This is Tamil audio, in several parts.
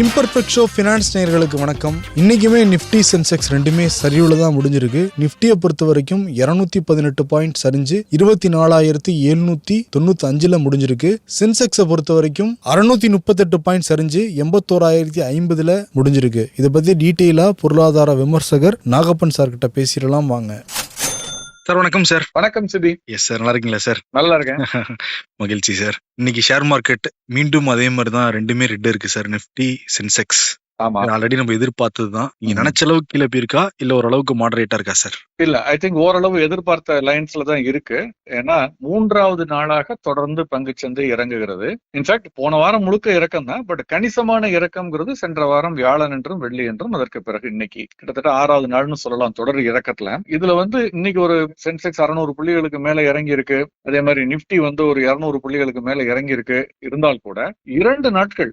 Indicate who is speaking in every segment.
Speaker 1: இம்பர்ஃபெக்ட் ஷோ ஃபினான்ஸ் நேயர்களுக்கு வணக்கம். இன்னைக்குமே நிஃப்டி சென்செக்ஸ் ரெண்டுமே சரிவுல தான் முடிஞ்சிருக்கு. நிஃப்டியை பொறுத்த வரைக்கும் இருநூத்தி பதினெட்டு பாயிண்ட் சரிஞ்சு இருபத்தி நாலாயிரத்தி எழுநூத்தி தொண்ணூத்தி அஞ்சுல முடிஞ்சிருக்கு. சென்செக்ஸை பொறுத்த வரைக்கும் அறுநூத்தி முப்பத்தெட்டு பாயிண்ட் சரிஞ்சு எண்பத்தோராயிரத்தி ஐம்பதுல முடிஞ்சிருக்கு. இதை பத்தி டீட்டெயிலா பொருளாதார விமர்சகர் நாகப்பன் சார் கிட்ட பேசிடலாம் வாங்க. சார் வணக்கம் சார்
Speaker 2: வணக்கம் சிபி.
Speaker 1: எஸ் சார் நல்லா இருக்கீங்களா சார்
Speaker 2: நல்லா இருக்கேன்.
Speaker 1: மகிழ்ச்சி சார் இன்னைக்கு ஷேர் மார்க்கெட் மீண்டும் அதே மாதிரி தான் ரெண்டுமே ரெட் இருக்கு சார் நிஃப்டி சென்செக்ஸ் ஆல்ரெடி நம்ம எதிர்பார்த்தது தான் நீங்க. நினைச்ச அளவுக்கு கீழே போயிருக்கா இல்ல ஓரளவுக்கு மாடரேட்டா இருக்கா சார்
Speaker 2: இல்ல ஐ திங்க் ஓரளவு எதிர்பார்த்த லைன்ஸ்ல தான் இருக்கு. ஏன்னா மூன்றாவது நாளாக தொடர்ந்து பங்குச்சந்தை இறங்குகிறது. இன்ஃபேக்ட் போன வாரம் முழுக்க இறக்கம் தான். பட் கணிசமான இறக்கம்ங்கிறது சென்ற வாரம் வியாழன் என்றும் வெள்ளி என்றும் அதற்கு பிறகு இன்னைக்கு. கிட்டத்தட்ட ஆறாவது நாள்னு சொல்லலாம் தொடர் இறக்கத்துல. இதுல வந்து இன்னைக்கு ஒரு சென்செக்ஸ் அறுநூறு புள்ளிகளுக்கு மேல இறங்கி இருக்கு அதே மாதிரி நிப்டி வந்து ஒரு இருநூறு புள்ளிகளுக்கு மேல இறங்கி இருக்கு இருந்தால் கூட இரண்டு நாட்கள்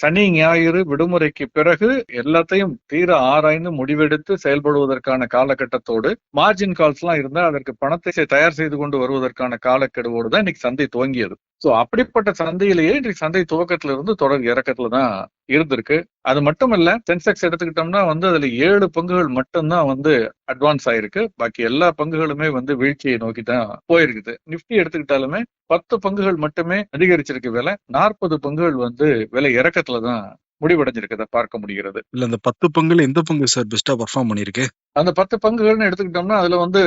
Speaker 2: சனி ஞாயிறு விடுமுறைக்கு பிறகு எல்லாத்தையும் தீர ஆராய்ந்து முடிவெடுத்து செயல்படுவதற்கான காலகட்டத்தோடு மார்ஜின் கால்ஸ் எல்லாம் இருந்தால் அதற்கு பணத்தை தயார் செய்து கொண்டு வருவதற்கான காலக்கெடுவோடு தான் இன்னைக்கு சந்தை துவங்கியது. சோ அப்படிப்பட்ட சந்தையிலேயே இன்றைக்கு சந்தை துவக்கத்துல இருந்து தொடர் இறக்கத்துல தான் இருந்திருக்கு. அது மட்டும் இல்ல சென்செக்ஸ் எடுத்துக்கிட்டோம்னா வந்து அதுல ஏழு பங்குகள் மட்டும்தான் வந்து அட்வான்ஸ் ஆயிருக்கு. பாக்கி எல்லா பங்குகளுமே வந்து வீழ்ச்சியை நோக்கி தான் போயிருக்குது. நிப்டி எடுத்துக்கிட்டாலுமே பத்து பங்குகள் மட்டுமே அதிகரிச்சிருக்கு விலை. நாற்பது பங்குகள் வந்து விலை இறக்கத்துல தான் முடிவடைஞ்சிருக்கதை பார்க்க முடிகிறது.
Speaker 1: இல்ல அந்த பத்து பங்குல எந்த பங்கு சார் பெஸ்டா பர்ஃபார்ம் பண்ணிருக்கு
Speaker 2: அந்த பத்து பங்குகள்னு எடுத்துக்கிட்டோம்னா அதுல வந்து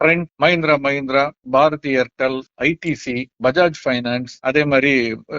Speaker 2: trend Mahindra Mahindra Bharti Airtel ITC Bajaj finance அதே மாதிரி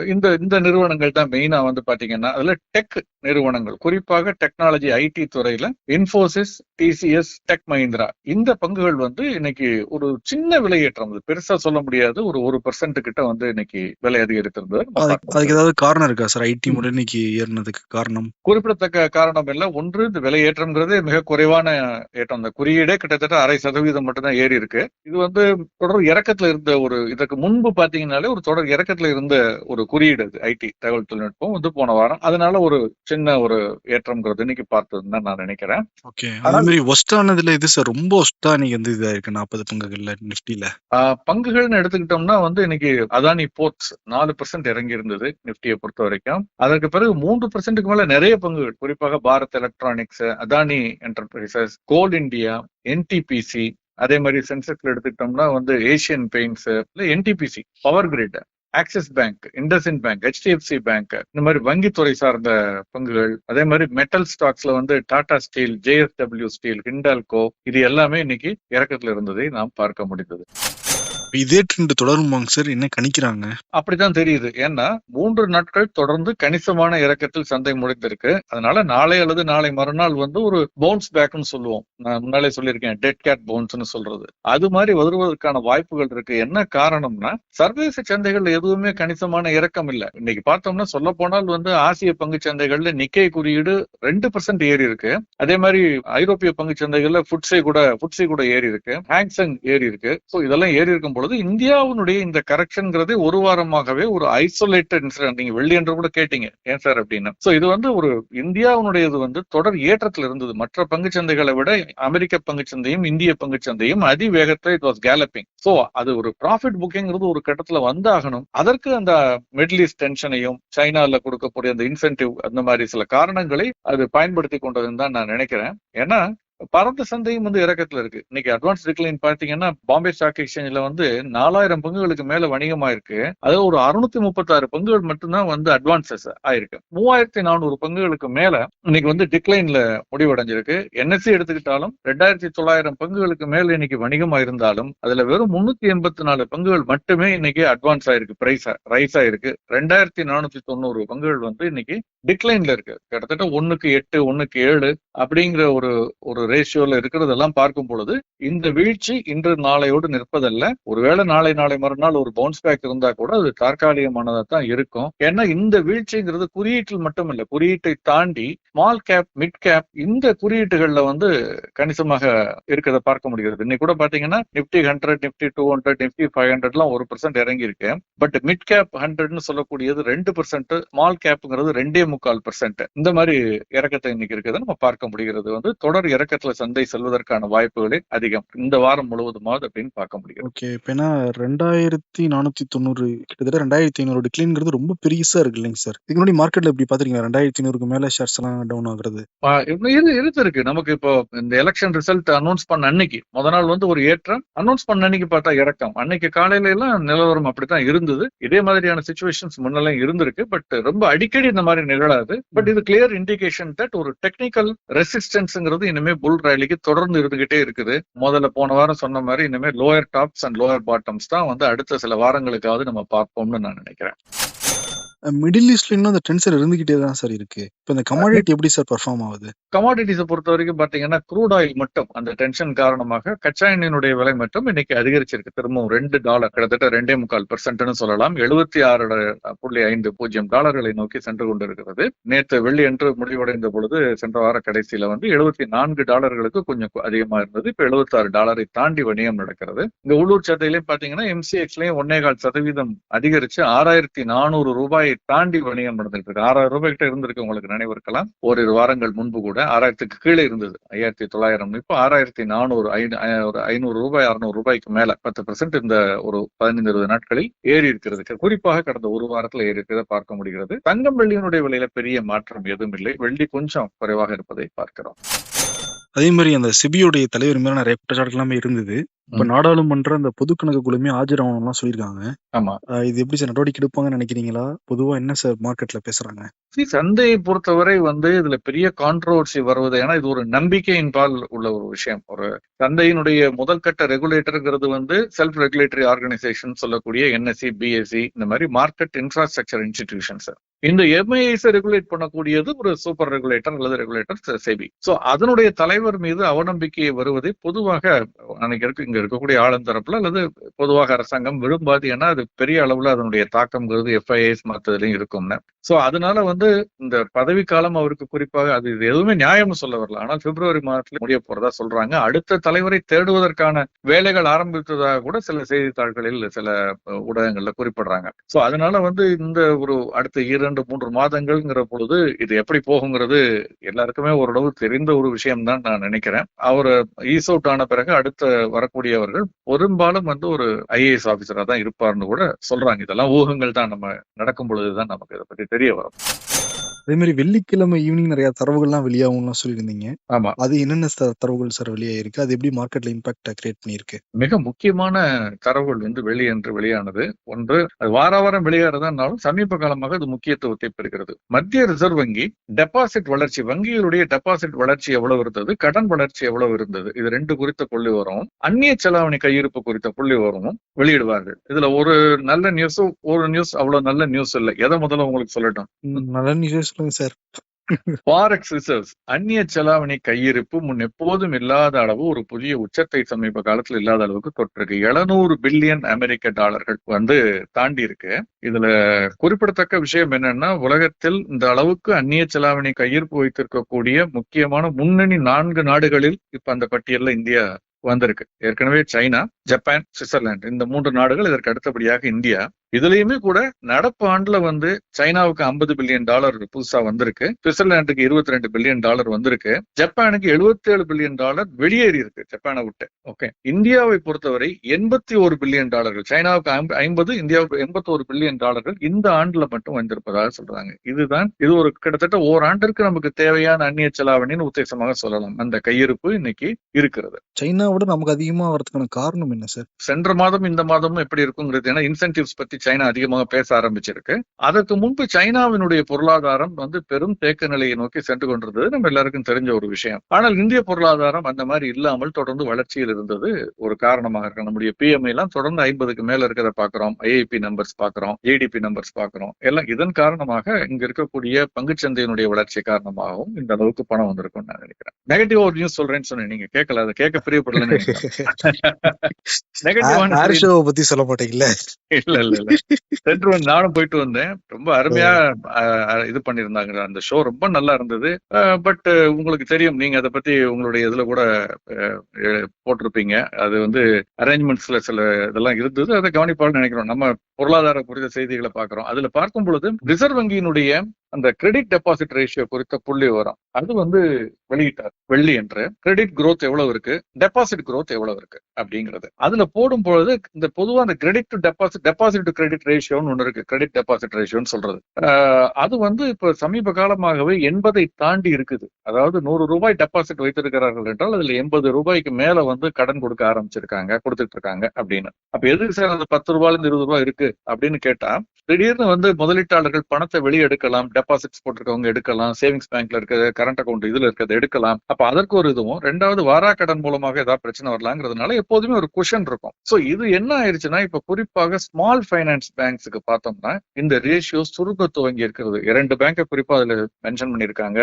Speaker 2: இந்த இந்த நிறுவனங்கள் தான் மெயினா வந்து பாத்தீங்கன்னா அதுல டெக் நிறுவனங்கள் குறிப்பாக டெக்னாலஜி ஐடி துறையில இன்ஃபோசிஸ் டிசிஎஸ் டெக் மஹிந்திரா இந்த பங்குகள் வந்து இன்னைக்கு ஒரு சின்ன விலையேற்றம். பெருசா சொல்ல முடியாது. ஒரு ஒரு பெர்சென்ட் கிட்ட வந்து இன்னைக்கு விலை அதிகரித்திருந்தது
Speaker 1: அதுக்கு ஏதாவது காரணம் இருக்கா சார்? ஐடி முறை இன்னைக்கு ஏறினதுக்கு? காரணம்?
Speaker 2: குறிப்பிடத்தக்க காரணம் இல்ல. ஒன்று இந்த விலை ஏற்றம்ங்கிறது மிக குறைவான ஏற்றம். இந்த குறியீடே கிட்டத்தட்ட அரை சதவீதம் மட்டும்தான் ஏறி இருக்கு. இது வந்து தொடர் இறக்கத்துல இருந்த ஒரு இதற்கு முன்பு பாத்தீங்கன்னாலே ஒரு தொடர் இறக்கத்துல இருந்த ஒரு குறியீடு அது ஐடி தகவல் தொழில்நுட்பம். வந்து போன வாரம். அதனால ஒரு சின்ன ஒரு ஏற்றம்ங்கிறது இன்னைக்கு பார்த்ததுன்னு தான் நான் நினைக்கிறேன்.
Speaker 1: ஓகே. அதே மாதிரி ஒஸ்ட் ஆனதுல இது சார் ரொம்ப ஒஸ்டா இன்னைக்கு வந்து இதா இருக்கு. நாற்பது பங்குகள்ல நிஃப்டில
Speaker 2: ஆஹ் பங்குகள்னு எடுத்துக்கிட்டோம்னா வந்து இன்னைக்கு அதானி போர்ட்ஸ் நாலு பர்சன்ட் இறங்கி இருந்தது நிப்டியை பொறுத்த வரைக்கும். அதற்கு பிறகு மூன்று பர்சன்ட்டுக்கு மேல நிறைய பங்குகள் குறிப்பாக Bharat electronics Adani enterprises coal India NTPC அதே மாதிரி சென்செக்ஸ்ல எடுத்துக்கிட்டோம்னா வந்து Asian paints NTPC power grid Axis bank IndusInd bank HDFC bank இந்த மாதிரி வங்கித்துறை சார்ந்த பங்குகள். அதே மாதிரி மெட்டல் ஸ்டாக்ஸ்ல வந்து Tata steel JSW steel Hindalco இது எல்லாமே இன்னைக்கு இறக்கத்துல இருந்ததை நாம் பார்க்க முடிந்தது.
Speaker 1: இதே ட்ரெண்ட் தொடருமாங்க சார் என்ன கணிக்கிறாங்க?
Speaker 2: அப்படித்தான் தெரியுது. ஏன்னா மூன்று நாட்கள் தொடர்ந்து கணிசமான இறக்கத்தில் சந்தை முடிந்திருக்கு. அதனால நாளை அல்லது நாளை மறுநாள் வந்து ஒரு பவுன்ஸ் பேக்னு சொல்லுவோம். நான் முன்னாலே சொல்லியிருக்கேன் டெட் கேட் பவுன்ஸ்னு சொல்றது. அது மாதிரி வருவதற்கான வாய்ப்புகள் இருக்கு. என்ன காரணம்னா சர்வதேச சந்தைகள் எதுவுமே கணிசமான இறக்கம் இல்லை. இன்னைக்கு பார்த்தோம்னா சொல்ல போனால் வந்து ஆசிய பங்கு சந்தைகள்ல நிக்கை குறியீடு ரெண்டு பர்சன்ட் ஏறி இருக்கு. அதே மாதிரி ஐரோப்பிய பங்கு சந்தைகள்ல ஃபுட்ஸை கூட ஃபுட்ஸை கூட ஏறி இருக்கு. ஹேங்ஸங் ஏறி இருக்கு. ஸோ இதெல்லாம் ஏறி இருக்கும் பொழுது இந்தியாவினுடைய இந்த கரெக்ஷன்ங்கிறது ஒரு வாரமாகவே ஒரு ஐசோலேட்டட் இன்சிடென்ட் நீங்க வெள்ளி என்று கூட கேட்டீங்க. ஏன் சார் அப்படின்னு? சோ இது வந்து ஒரு இந்தியாவினுடையது வந்து தொடர் ஏற்றத்தில் இருந்தது. மற்ற பங்கு சந்தைகளை விட அமெரிக்க பங்கு சந்தையும் இந்திய பங்கு சந்தையும் அதிவேகத்தை இட் வாஸ் கேலப்பிங் சோ அது ஒரு ப்ராஃபிட் புக்கிங்கிறது ஒரு கட்டத்துல வந்தாகணும். அதற்கு அந்த மிடில் ஈஸ்ட் டென்ஷனையும் சைனால கொடுக்கக்கூடிய அந்த இன்சென்டிவ் அந்த மாதிரி சில காரணங்களை அது பயன்படுத்தி கொண்டதுன்னு தான் நான் நினைக்கிறேன். ஏன்னா பரந்த சந்தையும் வந்து இறக்கத்துல இருக்கு. இன்னைக்கு அட்வான்ஸ் டிக்ளைன் பாத்தீங்கன்னா பாம்பே ஸ்டாக் எக்ஸ்சேஞ்சில் வந்து நாலாயிரம் பங்குகளுக்கு மேல வணிகமாயிருக்கு. அது ஒரு அறுநூத்தி முப்பத்தாறு பங்குகள் மட்டும்தான் வந்து அட்வான்சஸ் ஆயிருக்கு. மூவாயிரத்தி நானூறு பங்குகளுக்கு மேல இன்னைக்கு வந்து டிக்ளைன்ல முடிவடைஞ்சிருக்கு. என்எஸ்சி எடுத்துக்கிட்டாலும் ரெண்டாயிரத்தி தொள்ளாயிரம் பங்குகளுக்கு மேல இன்னைக்கு வணிகமா இருந்தாலும் அதுல வெறும் முன்னூத்தி எண்பத்தி நாலு பங்குகள் மட்டுமே இன்னைக்கு அட்வான்ஸ் ஆயிருக்கு. பிரைஸ் ரைஸ் ஆயிருக்கு. ரெண்டாயிரத்தி நானூத்தி தொண்ணூறு பங்குகள் வந்து இன்னைக்கு டிக்ளைன்ல இருக்கு. கிட்டத்தட்ட ஒன்னுக்கு எட்டு ஒன்னுக்கு ஏழு அப்படிங்கிற ஒரு ஒரு ரேஷியோல இருக்கிறதெல்லாம் பார்க்கும் பொழுது இந்த வீழ்ச்சி இன்று நாளையோடு நிற்பதல்ல. ஒருவேளை நாளை நாளை மறுநாள் ஒரு பவுன்ஸ் பேக் இருந்தா கூட அது தற்காலிகமானதா தான் இருக்கும். ஏன்னா இந்த வீழ்ச்சிங்கிறது குறியீட்டில் மட்டும் இல்ல குறியீட்டை தாண்டி ஸ்மால் கேப் மிட் கேப் இந்த குறியீட்டுகள்ல வந்து கணிசமாக இருக்கிறத பார்க்க முடிகிறது. இன்னைக்கு கூட பாத்தீங்கன்னா Nifty hundred Nifty two hundred Nifty five ஹண்ட்ரட்லாம் ஒரு பர்சன்ட் இறங்கி இருக்கு பட் மிட் கேப் ஹண்ட்ரட்னு சொல்லக்கூடியது ரெண்டு பர்சன்ட் ஸ்மால் கேப்ங்கிறது ரெண்டே முக்கால் பர்சன்ட் இந்த மாதிரி இறக்கத்தை இன்னைக்கு இருக்கிறத நம்ம பார்க்க முடிகிறது. வந்து தொடர் இறக்க இறக்கத்துல சந்தை செல்வதற்கான வாய்ப்புகளே அதிகம். இந்த வாரம் முழுவதுமாவது அப்படின்னு பார்க்க முடியும்
Speaker 3: ஓகே இப்ப ஏன்னா ரெண்டாயிரத்தி நானூத்தி தொண்ணூறு கிட்டத்தட்ட ரெண்டாயிரத்தி ஐநூறு டிக்ளைன்ங்கிறது ரொம்ப பெருசா இருக்கு இல்லைங்க சார் இதுக்கு முன்னாடி மார்க்கெட்ல எப்படி பாத்துருக்கீங்க ரெண்டாயிரத்தி ஐநூறுக்கு மேல ஷேர்ஸ் எல்லாம் டவுன் ஆகுறது.
Speaker 2: இரு இருக்கு இருக்கு. நமக்கு இப்போ இந்த எலெக்ஷன் ரிசல்ட் அனௌன்ஸ் பண்ண அன்னைக்கு முத நாள் வந்து ஒரு ஏற்றம். அனௌன்ஸ் பண்ண அன்னைக்கு பார்த்தா இறக்கம். அன்னைக்கு காலையில எல்லாம் நிலவரம் அப்படித்தான் இருந்தது. இதே மாதிரியான சுச்சுவேஷன்ஸ் முன்னெல்லாம் இருந்திருக்கு. பட் ரொம்ப அடிக்கடி இந்த மாதிரி நிகழாது. பட் இது கிளியர் இண்டிகேஷன் தட் ஒரு டெக்னிக்கல் ரெசிஸ்டன்ஸ்ங்கிறது இனிமே புல் ரேலிக்கு தொடர்ந்து இருந்துகிட்டே இருக்குது. முதல்ல போன வாரம் சொன்ன மாதிரி இனிமே lower tops and lower bottoms தான் வந்து அடுத்த சில வாரங்களுக்காவது நம்ம பார்ப்போம்னு நான் நினைக்கிறேன்.
Speaker 3: மிடில் ஈஸ்ட்ல இன்னும் அந்த டென்ஷன் இருந்துகிட்டே தான் சார் இருக்கு. இப்ப இந்த கமாடிட்டி எப்படி சார் பெர்ஃபார்ம் ஆகுது?
Speaker 2: கமாடிட்டிஸை பொறுத்த வரைக்கும் பாத்தீங்கன்னா க்ரூட் ஆயில் மட்டும் அந்த டென்ஷன் காரணமாக கச்சா எண்ணெயினுடைய விலை மட்டும் இன்னைக்கு அதிகரிச்சிருக்கு. திரும்பவும் ரெண்டு டாலர் கிட்டத்தட்ட ரெண்டே முக்கால் பெர்சென்ட்னு சொல்லலாம். எழுபத்தி ஆறு புள்ளி ஐந்து பூஜ்ஜியம் டாலர்களை நோக்கி சென்று கொண்டிருக்கிறது. நேற்று வெள்ளி அன்று முடிவடைந்த பொழுது சென்ற வார கடைசியில வந்து எழுபத்தி நான்கு டாலர்களுக்கு கொஞ்சம் அதிகமா இருந்தது. இப்ப எழுபத்தி ஆறு டாலரை தாண்டி வணிகம் நடக்கிறது. இந்த உள்ளூர் சந்தையிலையும் பாத்தீங்கன்னா எம்சிஎக்ஸ்லயும் ஒன்னே கால் சதவீதம் அதிகரிச்சு ஆறாயிரத்தி நானூறு ரூபாய் ரூபாயை தாண்டி வணிகம் நடந்துட்டு இருக்கு. ஆறாயிரம் ரூபாய் கிட்ட இருந்திருக்கு உங்களுக்கு நினைவு இருக்கலாம். ஓரிரு வாரங்கள் முன்பு கூட ஆறாயிரத்துக்கு கீழே இருந்தது. ஐயாயிரத்தி தொள்ளாயிரம் இப்போ ஆறாயிரத்தி நானூறு ஐநூ- ஒரு ஐநூறு ரூபாய் அறுநூறு ரூபாய்க்கு மேல பத்து பெர்சென்ட் இந்த ஒரு பதினைந்து இருபது நாட்களில் ஏறி இருக்கிறது. குறிப்பாக கடந்த ஒரு வாரத்துல ஏறி இருக்கிறத பார்க்க முடிகிறது. தங்கம் வெள்ளியினுடைய விலையில பெரிய மாற்றம் எதுவும் இல்லை. வெள்ளி கொஞ்சம் குறைவாக இருப்பதை பார்க்கிறோம்.
Speaker 3: அதே மாதிரி அந்த சிபியோடைய தலைவர் மேல நிறைய குற்றச்சாட்டு எல்லாமே இருந்தது. இப்ப. நாடாளுமன்ற அந்த பொது கணக்கு குழுமே ஆஜராகணும்லாம் சொல்லியிருக்காங்க.
Speaker 2: ஆமா.
Speaker 3: இது எப்படி சார் நடவடிக்கை எடுப்பாங்கன்னு நினைக்கிறீங்களா? பொதுவா என்ன சார் மார்க்கெட்ல பேசுறாங்க?
Speaker 2: சந்தையை பொறுத்தவரை வந்து இதுல பெரிய கான்ட்ரோவர்சி வருவது ஏன்னா இது ஒரு நம்பிக்கையின் பால் உள்ள ஒரு விஷயம். ஒரு சந்தையினுடைய முதல் கட்ட ரெகுலேட்டருங்கிறது வந்து செல்ஃப் ரெகுலேட்டரி ஆர்கனைசேஷன் சொல்லக்கூடிய என்எஸ்சி பிஎஸ்சி இந்த மாதிரி மார்க்கெட் இன்ஃப்ராஸ்ட்ரக்சர் இன்ஸ்டிடியூஷன்ஸ் இந்த எம்ஐஎஸ் ரெகுலேட் பண்ணக்கூடியது ஒரு சூப்பர் ரெகுலேட்டர் அல்லது ரெகுலேட்டர் செபி. சோ அதனுடைய தலைவர் மீது அவநம்பிக்கை வருவதை பொதுவாக அன்னைக்கு இருக்கு இங்க இருக்கக்கூடிய ஆளுந்தரப்புல அல்லது பொதுவாக அரசாங்கம் விரும்பாது ஏன்னா அது பெரிய அளவுல அதனுடைய தாக்கம்ங்கிறது எஃப்ஐஎஸ் மற்றதுலயும் இருக்கும்னு. சோ அதனால வந்து இந்த பதவி காலம் அவருக்கு குறிப்பாக அது இது எதுவுமே நியாயம்னு சொல்ல வரல. ஆனால் பிப்ரவரி மாதத்துல முடிய போறதா சொல்றாங்க. அடுத்த தலைவரை தேடுவதற்கான வேலைகள் ஆரம்பித்ததாக கூட சில செய்தித்தாள்களில் சில ஊடகங்கள்ல குறிப்பிடுறாங்க. சோ அதனால வந்து இந்த ஒரு அடுத்த இரண்டு மூன்று மாதங்கள்ங்கிற பொழுது இது எப்படி போகுங்கிறது எல்லாருக்குமே ஓரளவு தெரிந்த ஒரு விஷயம் தான் நான் நினைக்கிறேன். அவர் ஈஸ் அவுட் ஆன பிறகு அடுத்த வரக்கூடியவர்கள் பெரும்பாலும் வந்து ஒரு ஐஏஎஸ் ஆபீசரா தான் இருப்பார்னு கூட சொல்றாங்க. இதெல்லாம் ஊகங்கள் தான். நம்ம நடக்கும் பொழுதுதான் நமக்கு இதை பத்தி தெரிய வரும்.
Speaker 3: அதே மாதிரி வெள்ளிக்கிழமை ஈவினிங் நிறைய தரவுகள்லாம் வெளியாகும்லாம் சொல்லியிருந்தீங்க.
Speaker 2: ஆமா.
Speaker 3: அது என்னென்ன தரவுகள் சார் வெளியாயிருக்கு அது எப்படி மார்க்கெட்ல இம்பாக்ட் கிரியேட் பண்ணியிருக்கு?
Speaker 2: மிக முக்கியமான தரவுகள் வந்து வெளியன்று வெளியானது. ஒன்று அது வார வாரம் வெளியேறதானாலும் சமீப காலமாக அது முக்கியத்துவத்தை பெறுகிறது. மத்திய ரிசர்வ் வங்கி டெபாசிட் வளர்ச்சி வங்கிகளுடைய டெபாசிட் வளர்ச்சி எவ்வளவு இருந்தது? கடன் வளர்ச்சி எவ்வளவு இருந்தது? இது ரெண்டு குறித்த புள்ளி வரும். அந்நிய செலாவணி கையிருப்பு குறித்த புள்ளி வரவும் வெளியிடுவார்கள். இதுல ஒரு நல்ல நியூஸும் ஒரு நியூஸ் அவ்வளவு நல்ல நியூஸ் இல்லை. எதை முதல்ல உங்களுக்கு சொல்லட்டும்?
Speaker 3: நல்ல நியூஸ் சொல்லுங்க சார்.
Speaker 2: ஃபாரெக்ஸ் ரிசர்வ்ஸ் அந்நிய செலாவணி கையிருப்பு முன் எப்போதும் இல்லாத அளவு ஒரு புதிய உச்சத்தை சமீப காலத்தில் இல்லாத அளவுக்கு தொட்டிருக்கு எழுநூறு பில்லியன் அமெரிக்க டாலர்கள் வந்து தாண்டி இருக்கு. இதுல குறிப்பிடத்தக்க விஷயம் என்னன்னா உலகத்தில் இந்த அளவுக்கு அந்நிய செலாவணி கையிருப்பு வைத்திருக்கக்கூடிய முக்கியமான முன்னணி நான்கு நாடுகளில் இப்ப அந்த பட்டியல்ல இந்தியா வந்திருக்கு. ஏற்கனவே சைனா ஜப்பான் சுவிட்சர்லாந்து இந்த மூன்று நாடுகள் இதற்கு அடுத்தபடியாக இந்தியா. இதுலயுமே கூட நடப்பு ஆண்டுல வந்து சைனாவுக்கு 50 பில்லியன் டாலர் புதுசா வந்திருக்கு. சுவிட்சர்லாந்துக்கு 22 ரெண்டு பில்லியன் டாலர் வந்திருக்கு. ஜப்பானுக்கு 77 பில்லியன் டாலர் வெளியேறி இருக்கு ஜப்பானை விட்டு. ஓகே. இந்தியாவை பொறுத்தவரை எண்பத்தி ஒரு பில்லியன் டாலர்கள் சைனாவுக்கு ஐம்ப- ஐம்பது இந்தியாவுக்கு எண்பத்தி ஒரு பில்லியன் டாலர்கள் இந்த ஆண்டுல மட்டும் வந்திருப்பதாக சொல்றாங்க. இதுதான் இது ஒரு கிட்டத்தட்ட ஓராண்டிற்கு நமக்கு தேவையான அந்நிய செலாவணின்னு உத்தேசமாக சொல்லலாம். அந்த கையிருப்பு இன்னைக்கு இருக்கிறது.
Speaker 3: சைனாவோட நமக்கு அதிகமா வரதுக்கான காரணம் என்ன சார்?
Speaker 2: சென்ற மாதம் இந்த மாதமும் எப்படி இருக்குங்கிறது ஏன்னா இன்சென்டிவ்ஸ் பத்தி சைனா அதிகமாக பேச ஆரம்பிச்சிருக்கு. அதற்கு முன்பு சைனாவினுடைய பொருளாதாரம் வந்து பெரும் தேக்க நிலையை நோக்கி சென்று கொண்டிருந்தது. நம்ம எல்லாருக்கும் தெரிஞ்ச ஒரு விஷயம். ஆனால் இந்திய பொருளாதாரம் அந்த மாதிரி இல்லாமல் தொடர்ந்து வளர்ச்சியில் இருந்தது. ஒரு காரணமாக இருக்கு நம்முடைய பிஎம்ஐ எல்லாம் தொடர்ந்து ஐம்பதுக்கு மேல இருக்கிறத பாக்குறோம் ஐஐபி நம்பர்ஸ் பாக்குறோம் ஏடிபி நம்பர்ஸ் பாக்குறோம் எல்லாம் இதன் காரணமாக இங்க இருக்கக்கூடிய பங்குச்சந்தையினுடைய வளர்ச்சி காரணமாகவும் இந்த அளவுக்கு பணம் வந்திருக்கும்னு நான் நினைக்கிறேன். நெகட்டிவ் ஒரு நியூஸ் சொல்றேன்னு சொன்னேன். நீங்க கேட்கல. அதை கேட்க பிரியப்படலன்னு
Speaker 3: ஷோவை பத்தி சொல்ல மாட்டீங்கல்ல?
Speaker 2: இல்ல இல்ல. இல்ல சென்று வந்து நானும் போயிட்டு வந்தேன். ரொம்ப அருமையா அஹ், இது பண்ணிருந்தாங்க அந்த ஷோ ரொம்ப நல்லா இருந்தது. பட் உங்களுக்கு தெரியும் நீங்க அதை பத்தி உங்களுடைய இதுல கூட போட்டிருப்பீங்க. அது வந்து அரேஞ்ச்மெண்ட்ஸ்ல சில இதெல்லாம் இருந்தது. அதை கவனிப்பான்னு நினைக்கிறோம். நம்ம பொருளாதார குறித்த செய்திகளை பாக்குறோம் அதுல பார்க்கும் பொழுது ரிசர்வ் வங்கியினுடைய அந்த கிரெடிட் டெபாசிட் ரேஷியோ குறித்த புள்ளி விவரம். அது வந்து வெளியிட்டார் வெள்ளி என்று. கிரெடிட் குரோத் எவ்வளவு இருக்கு? டெபாசிட் குரோத் எவ்வளவு இருக்கு? அப்படிங்கிறது. அதுல போடும் பொழுது இந்த பொதுவா அந்த credit to deposit deposit to credit ரேஷியோன்னு ஒன்று இருக்கு. கிரெடிட் டெபாசிட் ரேஷியோன்னு சொல்றது. அது வந்து இப்ப சமீப காலமாகவே எண்பதை தாண்டி இருக்குது. அதாவது நூறு ரூபாய் டெபாசிட் வைத்திருக்கிறார்கள் என்றால் அதுல எண்பது ரூபாய்க்கு மேல வந்து கடன் கொடுக்க ஆரம்பிச்சிருக்காங்க கொடுத்துட்டு இருக்காங்க அப்படின்னு. அப்ப எதுக்கு சார் அந்த பத்து ரூபாயிலிருந்து இருபது ரூபாய் இருக்கு? அப்படின்னு கேட்டா திடீர்னு வந்து முதலீட்டாளர்கள் பணத்தை வெளியெடுக்கலாம் டெபாசிட்ஸ் போட்டிருக்கவங்க எடுக்கலாம் சேவிங்ஸ் பேங்க்ல இருக்க கரண்ட் அக்கௌண்ட் இதுல இருக்கிறது எடுக்கலாம். அப்ப அதற்கு ஒரு இதுவும் ரெண்டாவது வாரா கடன் மூலமாக ஏதாவது பிரச்சனை வரலாங்கிறதுனால எப்போதுமே ஒரு குஷன் இருக்கும். சோ இது என்ன ஆயிருச்சுன்னா இப்ப குறிப்பாக ஸ்மால் ஃபைனான்ஸ் பேங்க்ஸுக்கு பார்த்தோம்னா இந்த ரேஷியோ சுருக்க துவங்கி இருக்கிறது. இரண்டு பேங்கை குறிப்பா அதுல மென்ஷன் பண்ணிருக்காங்க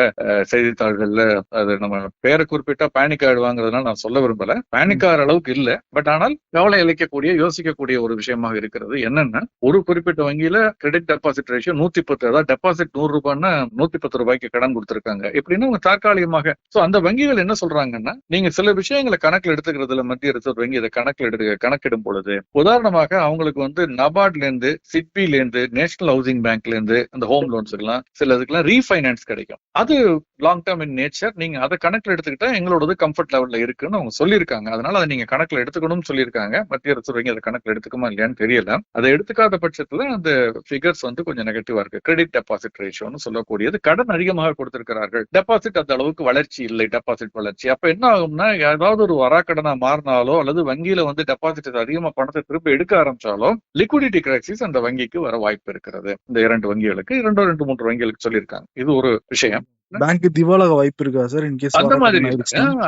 Speaker 2: செய்தித்தாள்கள்ல அது நம்ம பேரை குறிப்பிட்டா பேனிக் ஆயிடுவாங்கிறதுனால நான் சொல்ல விரும்பல. பேனிக் ஆகிற அளவுக்கு இல்ல. பட் ஆனால் கவலை அளிக்கக்கூடிய யோசிக்கக்கூடிய ஒரு விஷயமாக இருக்கிறது. என்னன்னா ஒரு குறிப்பிட்ட வங்கியில கிரெடிட் டெபாசிட் ரேஷியோ நூத்தி பத்து அதாவது டெபாசிட் நூறு ரூபாய்னா நூத்தி பத்து ரூபாய்க்கு கடன் கொடுத்திருக்காங்க. எப்படின்னா அவங்க தற்காலிகமாக சோ அந்த வங்கிகள் என்ன சொல்றாங்கன்னா நீங்க சில விஷயங்களை கணக்கில் எடுத்துக்கிறதுல மத்திய ரிசர்வ் வங்கி இதை கணக்கில் எடுத்து கணக்கிடும் பொழுது உதாரணமாக அவங்களுக்கு வந்து நபார்ட்ல இருந்து சிட்பில இருந்து நேஷனல் ஹவுசிங் பேங்க்ல இருந்து அந்த ஹோம் லோன்ஸுக்கெல்லாம் எல்லாம் சில இதுக்கெல்லாம் ரீஃபைனான்ஸ் கிடைக்கும். அது லாங் டேர்ம் இன் நேச்சர் நீங்க அதை கணக்கில் எடுத்துக்கிட்டா எங்களோடது கம்ஃபர்ட் லெவல்ல இருக்குன்னு அவங்க சொல்லியிருக்காங்க. அதனால அதை நீங்க கணக்கில் எடுத்துக்கணும்னு சொல்லியிருக்காங்க. மத்திய ரிசர்வ் வங்கி அதை கணக்கில் எடுத்துக்குமா இல்லையான்னு தெரியல. அதை எடுத்துக்காத பட்சத்துல அந்த ஃபிகர்ஸ் வந்து கொஞ்சம் நெகட்டிவா இருக்கு. கிரெடிட் டெபாசிட் ரேஷியோன்னு சொல்லக்கூடியது கடன் அதிகமாக கொடுத்திருக்கிறார்கள். டெபாசிட் அந்த அளவுக்கு வளர்ச்சி இல்லை டெபாசிட் வளர்ச்சி. அப்ப என்ன ஆகும்னா ஏதாவது ஒரு வராக்கடனா மாறினாலோ அல்லது வங்கியில வந்து டெபாசிட் அதிகமா பணத்தை திருப்பி எடுக்க ஆரம்பிச்சாலோ லிக்விடிட்டி கிரைசிஸ் அந்த வங்கிக்கு வர வாய்ப்பு இருக்கிறது. இந்த இரண்டு வங்கிகளுக்கு இரண்டோ ரெண்டு மூன்று வங்கிகளுக்கு சொல்லியிருக்காங்க. இது ஒரு விஷயம்.
Speaker 3: பேங்க் திவாலாக வாய்ப்பு இருக்கா சார் இன்கேஸ்
Speaker 2: அந்த மாதிரி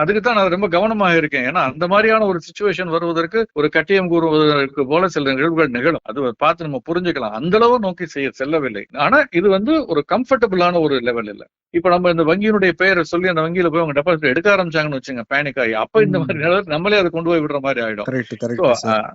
Speaker 2: அதுக்கு தான் நான் ரொம்ப கவனமாக இருக்கேன். ஏன்னா அந்த மாதிரியான ஒரு சுச்சுவேஷன் வருவதற்கு ஒரு கட்டியம் கூறுவதற்கு போல சில நிகழ்வுகள் நிகழும். அது பார்த்து நம்ம புரிஞ்சுக்கலாம். அந்த அளவு நோக்கி செய்ய செல்லவில்லை. ஆனா இது வந்து ஒரு கம்ஃபர்டபுளான ஒரு லெவல் இல்ல. இப்ப நம்ம இந்த வங்கியினுடைய பெயரை சொல்லி அந்த வங்கியில போய் அவங்க டெபாசிட் எடுக்க ஆரம்பிச்சாங்கன்னு வச்சுங்க பேனிக் ஆகி அப்ப இந்த மாதிரி நிலை நம்மளே அதை கொண்டு போய் விடுற மாதிரி ஆயிடும்.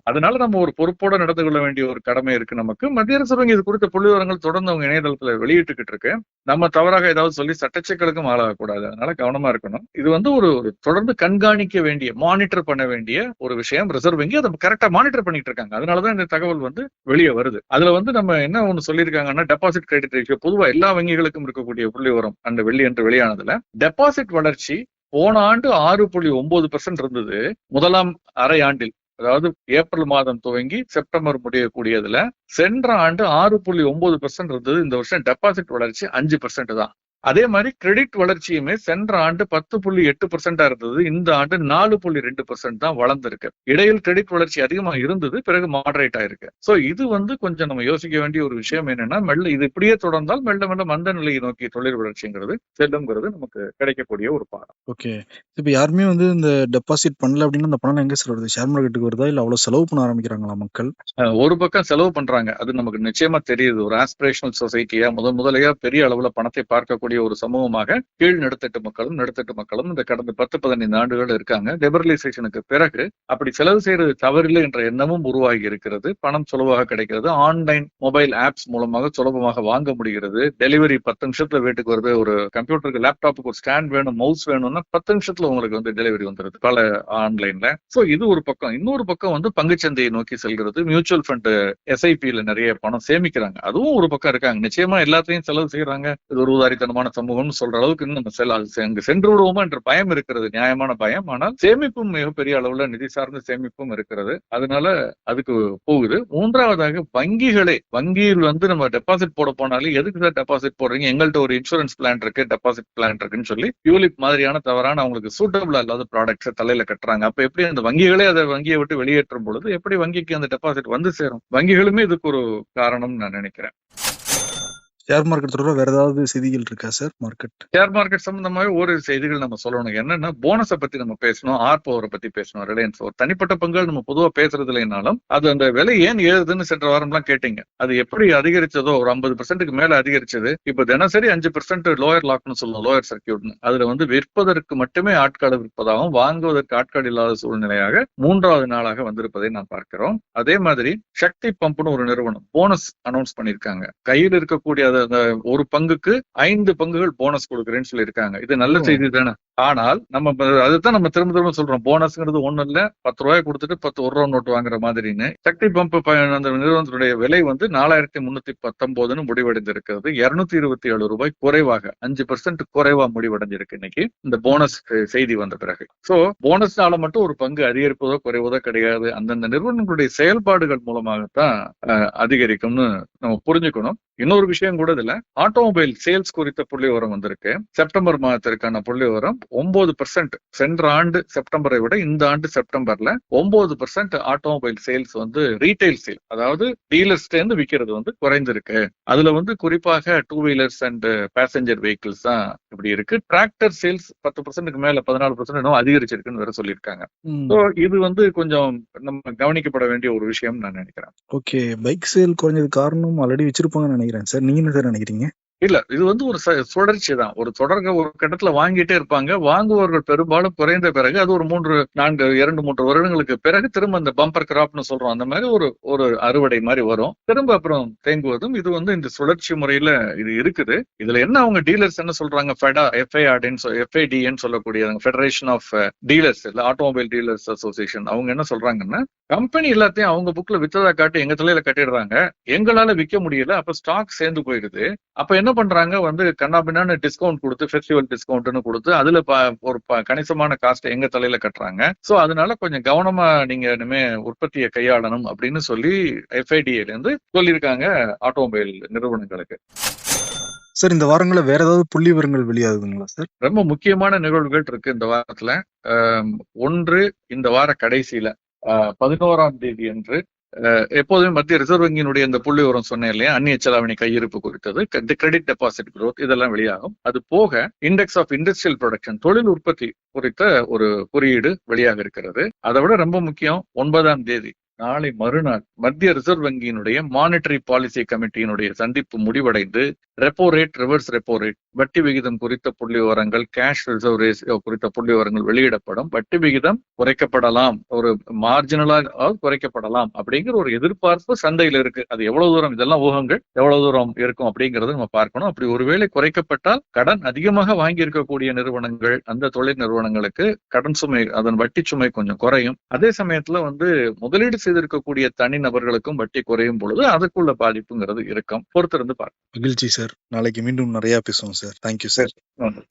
Speaker 2: அதனால நம்ம ஒரு பொறுப்போட நடந்து கொள்ள வேண்டிய ஒரு கடமை இருக்கு நமக்கு. மத்திய அரசு வங்கி இது குறித்த புள்ளி விவரங்கள் தொடர்ந்து அவங்க இணையதளத்துல வெளியிட்டுக்கிட்டு இருக்கு. நம்ம தவறாக ஏதாவது சொல்லி சட்டச்சிக்கலுக்கும் ஆளாகக்கூடாது. அதனால கவனமா இருக்கணும். இது வந்து ஒரு தொடர்ந்து கண்காணிக்க வேண்டிய மானிட்டர் பண்ண வேண்டிய ஒரு விஷயம். ரிசர்வ் வங்கி அதை கரெக்டா மானிட்டர் பண்ணிட்டு இருக்காங்க. அதனாலதான் இந்த தகவல் வந்து வெளியே வருது. அதுல வந்து நம்ம என்ன ஒண்ணு சொல்லியிருக்காங்கன்னா டெபாசிட் கிரெடிட் ரேஷியோ பொதுவா எல்லா வங்கிகளுக்கும் இருக்கக்கூடிய புள்ளி விவரம் அந்த வெள்ளி என்று வெளியானதுல டெபாசிட் வளர்ச்சி போன ஆண்டு ஆறு புள்ளி ஒன்பது பெர்சென்ட் இருந்தது. முதலாம் அரை ஆண்டில் அதாவது ஏப்ரல் மாதம் துவங்கி செப்டம்பர் முடியக்கூடியதுல சென்ற ஆண்டு ஆறு புள்ளி ஒன்பது பெர்சென்ட் இருந்தது. இந்த வருஷம் டெபாசிட் வளர்ச்சி அஞ்சு பெர்சென்ட் தான். அதே மாதிரி கிரெடிட் வளர்ச்சியுமே சென்ற ஆண்டு பத்து புள்ளி எட்டு பெர்சென்டா இருந்தது. இந்த ஆண்டு நாலு புள்ளி ரெண்டு பெர்சென்ட் தான் வளர்ந்திருக்கு. இடையில் கிரெடிட் வளர்ச்சி அதிகமா இருந்தது பிறகு மாடரேட் ஆயிருக்கு. சோ இது வந்து கொஞ்சம் நம்ம யோசிக்க வேண்டிய ஒரு விஷயம் என்னன்னா மெல்ல இது இப்படியே தொடர்ந்தால் மெல்ல மெல்ல மந்த நிலையை நோக்கி தொழில் வளர்ச்சிங்கிறது செல்லுங்கிறது நமக்கு கிடைக்கக்கூடிய ஒரு பாடம்.
Speaker 3: ஓகே இப்ப யாருமே வந்து இந்த டெபாசிட் பண்ணல அப்படின்னா அந்த பணம் எங்க வருது ஷேர் மார்க்கெட்டுக்கு வருதா? இல்ல அவ்வளவு செலவு பண்ண ஆரம்பிக்கிறாங்களா மக்கள்?
Speaker 2: ஒரு பக்கம் செலவு பண்றாங்க. அது நமக்கு நிச்சயமா தெரியுது. ஒரு ஆஸ்பிரேஷனல் சொசைட்டியா முதல் முதலையா பெரிய அளவுல பணத்தை பார்க்கக்கூடிய ஒரு சமூகமாக கீழ் நடுத்தட்டு மக்களும் நடுத்தட்டு மக்களும் இந்த கடந்த பத்து பதினைந்து ஆண்டுகள் இருக்காங்க. லிபரலைசேஷனுக்கு பிறகு அப்படி செலவு செய்யறது தவறில்லை என்ற எண்ணமும் உருவாகி இருக்கிறது. பணம் சுலபமாக கிடைக்கிறது. ஆன்லைன் மொபைல் ஆப்ஸ் மூலமாக சுலபமாக வாங்க முடிகிறது. டெலிவரி பத்து நிமிஷத்துல வீட்டுக்கு வருது. ஒரு கம்ப்யூட்டருக்கு லேப்டாப்புக்கு ஒரு ஸ்டாண்ட் வேணும் மவுஸ் வேணும்னா பத்து நிமிஷத்துல உங்களுக்கு வந்து டெலிவரி வந்துருது பல ஆன்லைன்ல சோ இது ஒரு பக்கம். இன்னொரு பக்கம் வந்து பங்குச்சந்தையை நோக்கி செல்கிறது. மியூச்சுவல் ஃபண்ட் எஸ்ஐபியில நிறைய பணம் சேமிக்கிறாங்க. அதுவும் ஒரு பக்கம் இருக்காங்க. நிச்சயமா எல்லாத்தையும் செலவு செய்யறாங்க. இது ஒரு உதாரித்தனமான சமூகம்னு சொல்ற அளவுக்கு இன்னும் நம்ம செல்ல அங்கு சென்று விடுவோமா என்ற பயம் இருக்கிறது நியாயமான பயம். ஆனால் சேமிப்பும் மிகப்பெரிய அளவுல நிதி சார்ந்த சேமிப்பும் இருக்கிறது. அதனால அதுக்கு போகுது. மூன்றாவதாக வங்கிகளே வங்கியில் வந்து நம்ம டெபாசிட் போட போனாலே எதுக்கு சார் டெபாசிட் போடுறீங்க? எங்கள்கிட்ட ஒரு இன்சூரன்ஸ் பிளான் இருக்கு டெபாசிட் பிளான் இருக்குன்னு சொல்லி யூலிப் மாதிரியான தவறான அவங்களுக்கு சூட்டபிள் அல்லாத ப்ராடக்ட்ஸ் தலையில கட்டுறாங்க. அப்ப எப்படி அந்த வங்கிகளே அதை வங்கியை விட்டு வெளியேற்றும் பொழுது எப்படி வங்கிக்கு அந்த டெபாசிட் வந்து சேரும்? வங்கிகளுமே இதுக்கு ஒரு காரணம்னு நான் நினைக்கிறேன்.
Speaker 3: ஷேர் மார்க்கெட் தொடர்பாக வேற ஏதாவது செய்திகள் இருக்கா சார் மார்க்கெட்
Speaker 2: ஷேர் மார்க்கெட் சம்பந்தமாவே ஒரு செய்திகள் நம்ம சொல்லணும். என்னன்னா போனஸை பத்தி நம்ம பேசணும் ஆர் பவரை பத்தி பேசணும் ரிலையன்ஸ் ஒரு தனிப்பட்ட பங்குகள் நம்ம பொதுவா பேசுறது இல்லைனாலும் அது அந்த விலை ஏன் ஏறுதுன்னு சென்ற வாரம்லாம் கேட்டீங்க. அது எப்படி அதிகரிச்சதோ ஒரு ஐம்பது பெர்சென்ட்டுக்கு மேல அதிகரிச்சது இப்போ தினசரி அஞ்சு பெர்சென்ட் லோயர் லாக்னு சொல்லணும் லோயர் சர்க்கியூட்னு அதுல வந்து விற்பதற்கு மட்டுமே ஆட்கள் விற்பதாகவும் வாங்குவதற்கு ஆட்கள் இல்லாத சூழ்நிலையாக மூன்றாவது நாளாக வந்திருப்பதை நாம் பார்க்கிறோம். அதே மாதிரி சக்தி பம்ப்னு ஒரு நிறுவனம் போனஸ் அனௌன்ஸ் பண்ணியிருக்காங்க. கையில் இருக்கக்கூடிய அதை ஒரு பங்குக்கு ஐந்து பங்குகள் போனஸ் கொடுக்குறேன்னு சொல்லியிருக்காங்க. இது நல்ல. செய்தி தானே. ஆனால் நம்ம அதுதான் நம்ம திரும்ப திரும்ப சொல்றோம். போனஸ்ங்கிறது ஒண்ணு இல்ல. பத்து ரூபாய் கொடுத்துட்டு பத்து ஒரு ரூபா நோட்டு வாங்குற மாதிரின்னு. சக்தி பம்ப் அந்த நிறுவனத்துடைய விலை வந்து நாலாயிரத்தி முன்னூத்தி பத்தொன்பதுன்னு முடிவடைந்திருக்கிறது. இருநூத்தி இருபத்தி ஏழு ரூபாய் குறைவாக அஞ்சு பெர்சென்ட் குறைவா முடிவடைஞ்சிருக்கு இன்னைக்கு. இந்த போனஸ் செய்தி வந்த பிறகு. சோ போனஸ்னால மட்டும் ஒரு பங்கு அதிகரிப்பதோ குறைவதோ கிடையாது. அந்தந்த நிறுவனங்களுடைய செயல்பாடுகள் மூலமாகத்தான் அதிகரிக்கும்னு நம்ம புரிஞ்சுக்கணும். இன்னொரு விஷயம் கூட இதுல ஆட்டோமொபைல் சேல்ஸ் குறித்த புள்ளி விவரம் வந்திருக்கு. செப்டம்பர் மாதத்திற்கான புள்ளி விவரம் ஒன்பது பெர்சென்ட் சென்ற ஆண்டு செப்டம்பரை விட இந்த ஆண்டு செப்டம்பர்ல ஒன்பது பெர்சென்ட் ஆட்டோமொபைல் சேல்ஸ் வந்து ரீட்டைல் சேல் அதாவது டீலர்ஸ்ல இருந்து விற்கிறது வந்து குறைந்திருக்கு. அதுல வந்து குறிப்பாக two wheelers and passenger vehicles தான் இப்படி இருக்கு. டிராக்டர் சேல்ஸ் பத்து பர்சன்ட்க்கு மேல பதினாலு பர்சன்ட் இன்னும் அதிகரிச்சிருக்குன்னு வேற சொல்லியிருக்காங்க. ஸோ இது வந்து கொஞ்சம் நம்ம கவனிக்கப்பட வேண்டிய ஒரு விஷயம் நான் நினைக்கிறேன்.
Speaker 3: ஓகே பைக் சேல் குறைஞ்சது காரணம் ஆல்ரெடி வச்சிருப்பாங்கன்னு நினைக்கிறேன். சார் நீங்க என்ன சார் நினைக்கிறீங்க?
Speaker 2: இல்ல இது வந்து ஒரு ச- சுழற்சி தான் ஒரு தொடர்க ஒரு கட்டத்துல வாங்கிட்டே இருப்பாங்க. வாங்குவவர்கள் பெரும்பாலும் குறைந்த பிறகு அது ஒரு மூன்று நான்கு இரண்டு மூன்று வருடங்களுக்கு பிறகு திரும்ப அந்த பம்பர் கிராப்னு சொல்றோம். அந்த மாதிரி ஒரு ஒரு அறுவடை மாதிரி வரும். திரும்ப அப்புறம் தேங்குவதும் இது வந்து இந்த சுழற்சி முறையில இது இருக்குது. இதுல என்ன அவங்க டீலர்ஸ் என்ன சொல்றாங்க? ஃபெடா எஃப்ஐஆர்டின்னு எஃப்ஐடின்னு சொல்லக்கூடிய ஃபெடரேஷன் ஆஃப் டீலர்ஸ் இல்ல ஆட்டோமொபைல் டீலர்ஸ் அசோசியேஷன் அவங்க என்ன சொல்றாங்கன்னா கம்பெனி எல்லாத்தையும் அவங்க புக்ல வித்ததா காட்டி எங்க தலையில கட்டிடுறாங்க. எங்களால விற்க முடியல. அப்ப ஸ்டாக் சேர்ந்து போயிடுது. அப்ப என்ன பண்றாங்க? வந்து கண்ணாபின்னான்னு டிஸ்கவுண்ட் கொடுத்து ஃபெஸ்டிவல் டிஸ்கவுண்ட்னு கொடுத்து அதுல ஒரு கணிசமான காஸ்ட் எங்க தலையில கட்டுறாங்க. சோ அதனால கொஞ்சம் கவனமா நீங்க இனிமே உற்பத்தியை கையாளணும் அப்படின்னு சொல்லி எஃப்ஐடிஏல இருந்து சொல்லியிருக்காங்க ஆட்டோமொபைல் நிறுவனங்களுக்கு.
Speaker 3: சார் இந்த வாரங்களில் வேற ஏதாவது புள்ளி விவரங்கள் வெளியாகுதுங்களா சார்
Speaker 2: ரொம்ப முக்கியமான நிகழ்வுகள் இருக்கு இந்த வாரத்துல. ஒன்று இந்த வார கடைசியில பதினோராம் தேதி அன்று எப்போதுமே மத்திய ரிசர்வ் வங்கியினுடைய இந்த புள்ளி உரம் சொன்னேன் இல்லையா? அந்நிய செலாவணி கையிருப்பு குறித்தது. கிரெடிட் டெபாசிட் குரோத் இதெல்லாம் வெளியாகும். அது போக இண்டெக்ஸ் ஆஃப் இண்டஸ்ட்ரியல் ப்ரொடக்ஷன் தொழில் உற்பத்தி குறித்த ஒரு குறியீடு வெளியாக இருக்கிறது. அதை விட ரொம்ப முக்கியம் ஒன்பதாம் தேதி நாளை மறுநாள் மத்திய ரிசர்வ் வங்கியினுடைய மானிட்டரி பாலிசி கமிட்டியினுடைய சந்திப்பு முடிவடைந்து repo rate reverse repo rate வட்டி விகிதம் குறித்த புள்ளி விவரங்கள் கேஷ் ரிசர்வ் ரேஷியோ குறித்த புள்ளி விவரங்கள் வெளியிடப்படும். வட்டி விகிதம் குறைக்கப்படலாம். ஒரு மார்ஜினலாக குறைக்கப்படலாம் அப்படிங்கிற ஒரு எதிர்பார்ப்பு சந்தையில் இருக்கு. அது எவ்வளவு தூரம் இதெல்லாம் ஊகங்கள் எவ்வளவு தூரம் இருக்கும் அப்படிங்கறத நம்ம பார்க்கணும். அப்படி ஒருவேளை குறைக்கப்பட்டால் கடன் அதிகமாக வாங்கி இருக்கக்கூடிய நிறுவனங்கள் அந்த தொழில் நிறுவனங்களுக்கு கடன் சுமை அதன் வட்டி சுமை கொஞ்சம் குறையும். அதே சமயத்துல வந்து முதலீடு செய்திருக்கக்கூடிய தனி நபர்களுக்கும் வட்டி குறையும் பொழுது அதுக்குள்ள பாதிப்புங்கிறது இருக்கும். பொறுத்திருந்து பார்க்கணும்
Speaker 3: மகிழ்ச்சி சார். நாளைக்கு மீண்டும் நிறைய பேசுவோம் சார். Thank you sir.
Speaker 2: நன்றி.